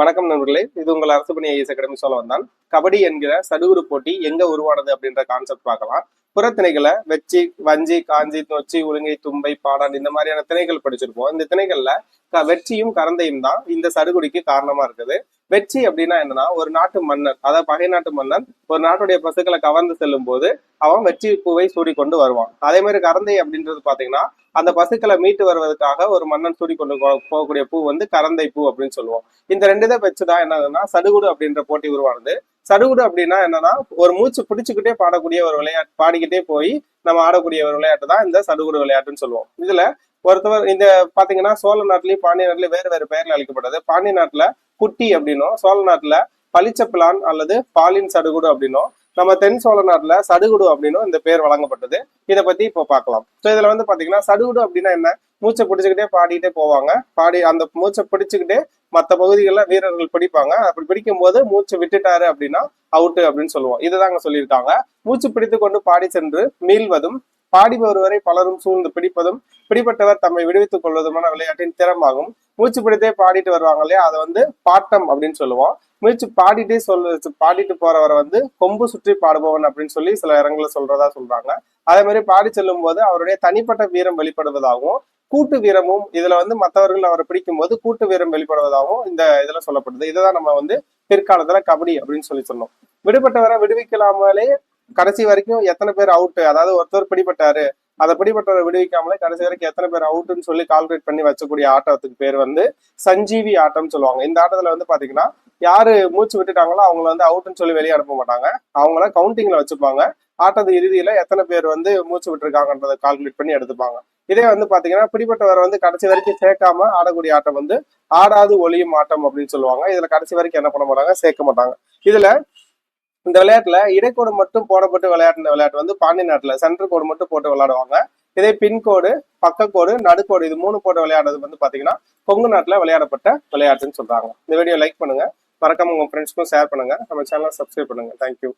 வணக்கம் நண்பர்களே. இது உங்கள் அரசு பணி ஐஎஸ் அகாடமி சொல்ல வந்தான் கபடி என்கிற சடுகுடு போட்டி எங்க உருவானது அப்படின்ற கான்செப்ட் பார்க்கலாம். புறத்திணைகளை வெச்சி வஞ்சி காஞ்சி நொச்சி உளுங்கை தும்பை பாடான் இந்த மாதிரியான திணைகள் படிச்சிருப்போம். இந்த திணைகள்ல வெற்றியும் கரந்தையும் தான் இந்த சடுகுடிக்கு காரணமா இருக்குது. வெற்றி அப்படின்னா என்னன்னா ஒரு நாட்டு மன்னன் அதாவது பகை நாட்டு மன்னன் ஒரு நாட்டுடைய பசுக்களை கவர்ந்து செல்லும் போது அவன் வெற்றி பூவை சூடி கொண்டு வருவான். அதே மாதிரி கரந்தை அப்படின்றது பாத்தீங்கன்னா அந்த பசுக்களை மீட்டு வருவதற்காக ஒரு மன்னன் சூடி கொண்டு போகக்கூடிய பூ வந்து கரந்தை பூ அப்படின்னு சொல்லுவோம். இந்த ரெண்டு இதை வச்சுதான் என்னதுன்னா சடுகுடு அப்படின்ற போட்டி உருவானது. சடுகுடு அப்படின்னா என்னன்னா ஒரு மூச்சு பிடிச்சுக்கிட்டே பாடக்கூடிய ஒரு விளையாட்டு பாடிக்கிட்டே போய் நம்ம ஆடக்கூடிய ஒரு விளையாட்டு தான் இந்த சடுகுடு விளையாட்டுன்னு சொல்லுவோம். இதுல ஒருத்தவர் இந்த பாத்தீங்கன்னா சோழ நாட்டிலயும் பாண்டிய நாட்டிலயும் வேறு வேறு பெயர்ல அழைக்கப்படுது பாண்டிய நாட்டுல புட்டி அப்படின்னும் சோழ நாட்டுல பளிச்சப்பிலான் அல்லது பாலின் சடுகுடு அப்படின்னும் நம்ம தென் சோழ நாட்டுல சடுகுடு அப்படின்னும் இந்த பேர் வழங்கப்பட்டது. இதை பத்தி இப்போ பார்க்கலாம். ஸோ இதுல வந்து பாத்தீங்கன்னா சடுகுடு அப்படின்னா என்ன? மூச்சை பிடிச்சுக்கிட்டே பாடிக்கிட்டே போவாங்க. பாடி அந்த மூச்சை பிடிச்சுக்கிட்டே மற்ற பகுதிகளில் வீரர்கள் பிடிப்பாங்க. அப்படி பிடிக்கும் போது மூச்சை விட்டுட்டாரு அப்படின்னா அவுட்டு அப்படின்னு சொல்லுவோம். இதுதாங்க சொல்லியிருக்காங்க. மூச்சு பிடித்து கொண்டு பாடி சென்று மீள்வதும் பாடி வருவரை பலரும் சூழ்ந்து பிடிப்பதும் பிடிப்பட்டவர் தம்மை விடுவித்துக் கொள்வதுமான விளையாட்டின் திறமாகும். மூச்சு பிடித்தே பாடிட்டு வருவாங்க இல்லையா? அதை வந்து பாட்டம் அப்படின்னு சொல்லுவோம். மூச்சு பாடிட்டே சொல் பாடிட்டு போறவரை வந்து கொம்பு சுற்றி பாடுபவன் அப்படின்னு சொல்லி சில இடங்கள்ல சொல்றதா சொல்றாங்க. அதே மாதிரி பாடி செல்லும் போது அவருடைய தனிப்பட்ட வீரம் வெளிப்படுவதாகவும் கூட்டு வீரமும் இதுல வந்து மற்றவர்கள் அவரை பிடிக்கும் போது கூட்டு வீரம் வெளிப்படுவதாகவும் இந்த இதுல சொல்லப்படுது. இதுதான் நம்ம வந்து பிற்காலத்துல கபடி அப்படின்னு சொல்லி சொன்னோம். விடுபட்டவரை விடுவிக்கலாமலே கடைசி வரைக்கும் எத்தனை பேர் அவுட் அதாவது ஒருத்தர் பிடிபட்டாரு. அதை பிடிபட்டவரை விடுவிக்காமலே கடைசி வரைக்கும் எத்தனை பேர் அவுட்டுன்னு சொல்லி கால்குலேட் பண்ணி வச்சக்கூடிய ஆட்டத்துக்கு பேர் வந்து சஞ்சீவி ஆட்டம்னு சொல்லுவாங்க. இந்த ஆட்டத்துல வந்து பாத்தீங்கன்னா யாரு மூச்சு விட்டுட்டாங்களோ அவங்கள வந்து அவுட்டுன்னு சொல்லி வெளியே அனுப்ப மாட்டாங்க. அவங்கள கவுண்டிங்ல வச்சுப்பாங்க. ஆட்டத்து இறுதியில எத்தனை பேர் வந்து மூச்சு விட்டுருக்காங்கன்றதை கால்குலேட் பண்ணி எடுத்துப்பாங்க. இதே வந்து பாத்தீங்கன்னா பிடிப்பட்டவர் வந்து கடைசி வரைக்கும் சேர்க்காம ஆடக்கூடிய ஆட்டம் வந்து ஆடாது ஒளியும் ஆட்டம் அப்படின்னு சொல்லுவாங்க. இதுல கடைசி வரைக்கும் என்ன பண்ண மாட்டாங்க? சேர்க்க மாட்டாங்க. இதுல இந்த விளையாட்டுல இடைக்கோடு மட்டும் போடப்பட்டு விளையாடின விளையாட்டு வந்து பாண்டி நாட்டுல. சென்டர் கோடு மட்டும் போட்டு விளையாடுவாங்க. இதே பின்கோடு பக்கக்கோடு நடுக்கோடு இது மூணு போட்டு விளையாடுறது வந்து பாத்தீங்கன்னா கொங்கு நாட்டுல விளையாடப்பட்ட விளையாட்டுன்னு சொல்றாங்க. இந்த வீடியோ லைக் பண்ணுங்க. மறக்காம உங்க ஃப்ரெண்ட்ஸ்க்கும் ஷேர் பண்ணுங்க. நம்ம சேனலை சப்ஸ்கிரைப் பண்ணுங்க. தேங்க்யூ